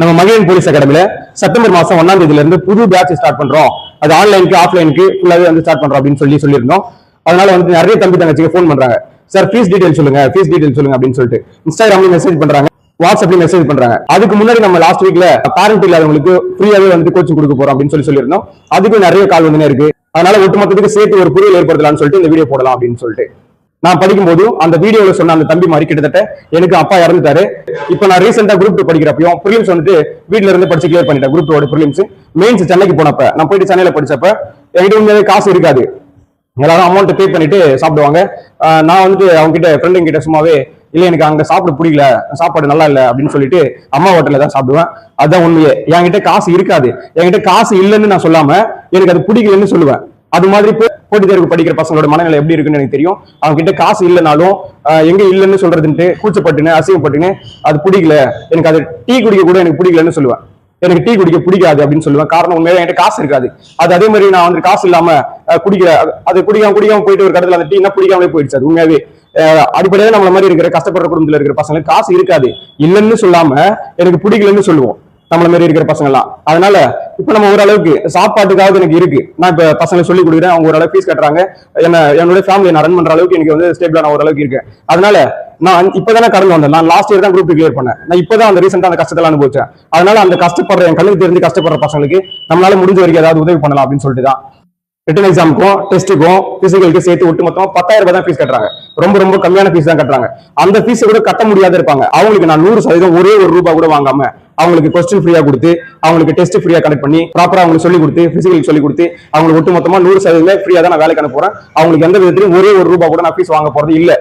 நம்ம Magizhan police அகாடமியில September மாசம் ஒன்னாம் தேதியில இருந்து புது பேட்ச் ஸ்டார்ட் பண்றோம். அது ஆன்லைனுக்கு ஆஃப்லைனுக்கு ஃபுல்லாவே வந்து ஸ்டார்ட் பண்றோம் அப்படின்னு சொல்லி சொல்லியிருந்தோம். அதனால வந்து நிறைய தம்பி தங்கச்சிக்கு ஃபோன் பண்றாங்க. சார் ஃபீஸ் டீடைல் சொல்லுங்க ஃபீஸ் டீடைல் சொல்லுங்க அப்படின்னு சொல்லிட்டு. இன்ஸ்டாகிராம்ல மெசேஜ் பண்றாங்க வாட்ஸ்அப்ல மெசேஜ் பண்றாங்க. அதுக்கு முன்னாடி நம்ம லாஸ்ட் வீக்ல பேரண்ட் இல்லாதவங்களுக்கு ஃப்ரீயாவே வந்து கோச்சிங் கொடுக்க போறோம் அப்படின்னு சொல்லி சொல்லியிருந்தோம். அதுக்கு நிறைய கால் வந்து இருக்கு. அதனால ஒட்டுமொத்தத்துக்கு சேர்த்து ஒரு புரியல் ஏற்படுத்தலாம்னு சொல்லிட்டு இந்த வீடியோ போடலாம் அப்படின்னு சொல்லிட்டு. நான் படிக்கும்போது அந்த வீடியோல சொன்ன அந்த தம்பி மாதிரி கிட்டத்தட்ட எனக்கு அப்பா இறந்துட்டாரு. இப்போ நான் ரீசெண்டா குரூப் டூ படிக்கிறப்பையும் ப்ரிலிம்ஸ் வந்துட்டு வீட்ல இருந்து படிச்சு கிளியர் பண்ணிட்டேன் குரூப் டூ ப்ரிலிம்ஸ் மெயின்ஸ் சென்னைக்கு போனப்ப நான் போயிட்டு சென்னையில படிச்சப்ப என்கிட்ட உண்மையாவே காசு இருக்காது. எல்லாரும் அமௌண்ட் பே பண்ணிட்டு சாப்பிடுவாங்க. நான் வந்துட்டு அவங்க கிட்ட ஃப்ரெண்டுங்க கிட்ட சும்மாவே இல்ல எனக்கு அங்க சாப்பிட பிடிக்கல சாப்பாடு நல்லா இல்ல அப்படின்னு சொல்லிட்டு அம்மா ஹோட்டல்ல தான் சாப்பிடுவேன். அதுதான் உண்மையே. என்கிட்ட காசு இருக்காது. என்கிட்ட காசு இல்லைன்னு நான் சொல்லாம எனக்கு அது பிடிக்கலன்னு சொல்லுவேன். அது மாதிரி போட்டி தேர்வு படிக்கிற பசங்களோட மனநிலை எப்படி இருக்குன்னு எனக்கு தெரியும். அவங்க கிட்ட காசு இல்லைனாலும் எங்க இல்லைன்னு சொல்றதுன்ட்டு கூச்சப்பட்டுன்னு அசிங்கப்பட்டுன்னு அது பிடிக்கல. எனக்கு அது டீ குடிக்க கூட எனக்கு பிடிக்கலன்னு சொல்லுவேன். எனக்கு டீ குடிக்க பிடிக்காது அப்படின்னு சொல்லுவேன். காரணம் உண்மையாக என்கிட்ட காசு இருக்காது. அது அதே மாதிரி நான் வந்து காசு இல்லாம குடிக்கிற அது- குடிக்காம குடிக்காம போயிட்டு ஒரு கடத்துல அந்த டீனா பிடிக்காமலே போயிடுச்சு அது உண்மையாவே. அடிப்படையாக நம்மள மாதிரி இருக்கிற கஷ்டப்படுற குடும்பத்துல இருக்கிற பசங்களுக்கு காசு இருக்காது. இல்லைன்னு சொல்லாம எனக்கு பிடிக்கலன்னு சொல்லுவோம். நம்மள மாதிரி இருக்கிற பசங்கள்லாம். அதனால இப்ப நம்ம ஓரளவுக்கு சாப்பாட்டுக்காவது எனக்கு இருக்கு. நான் இப்ப பசங்களுக்கு சொல்லி கொடுக்குறேன். அவங்க ஓரளவு ஃபீஸ் கட்டுறாங்க. என்ன என்னோட ஃபேமிலி நான் ரன் பண்ற அளவுக்கு எனக்கு வந்து ஸ்டேபிளா நான் ஓரளவுக்கு இருக்கேன் அதனால நான் இப்பதானே கடந்து வந்தேன். நான் லாஸ்ட் இயர் தான் குரூப் கிளியர் பண்ணேன். நான் இப்பதான் அந்த ரீசெண்டா அந்த கஷ்டத்தெல்லாம் அனுபவிச்சேன். அதனால அந்த கஷ்டப்படுற என் கண்ணுக்கு தெரிஞ்சு கஷ்டப்படுற பசங்களுக்கு நம்மளால முடிஞ்ச வரைக்கும் ஏதாவது உதவி பண்ணலாம் அப்படின்னு சொல்லிட்டு தான் ரிட்டன் எக்ஸாமுக்கும் டெஸ்ட்டுக்கும் பிசிக்கலுக்கு சேர்த்து ஒட்டு மொத்தம் பத்தாயிரம் ரூபாய் தான் ஃபீஸ் கட்டுறாங்க. ரொம்ப ரொம்ப கம்மியான ஃபீஸ் தான் கட்டுறாங்க. அந்த ஃபீஸ் கூட கட்ட முடியாத இருப்பாங்க. அவங்களுக்கு நான் நூறு சதவீதம் ஒரே ஒரு ரூபாய் கூட வாங்காம அவங்களுக்கு கொஸ்டின் ஃப்ரீயா கொடுத்து அவங்களுக்கு டெஸ்ட் ஃப்ரீயா கனெக்ட் பண்ணி ப்ராப்பரா அவங்களுக்கு சொல்லி கொடுத்து பிசிக்கல் சொல்லி கொடுத்து அவங்களுக்கு ஒட்டு மொத்தமா நூறு சதவீதம் ஃப்ரீயா தான் நான் வேலைக்கு அனுப்புறேன் அவங்களுக்கு எந்த விதத்திலும் ஒரே ஒரு ரூபா கூட நான் ஃபீஸ் வாங்க போறது இல்லை.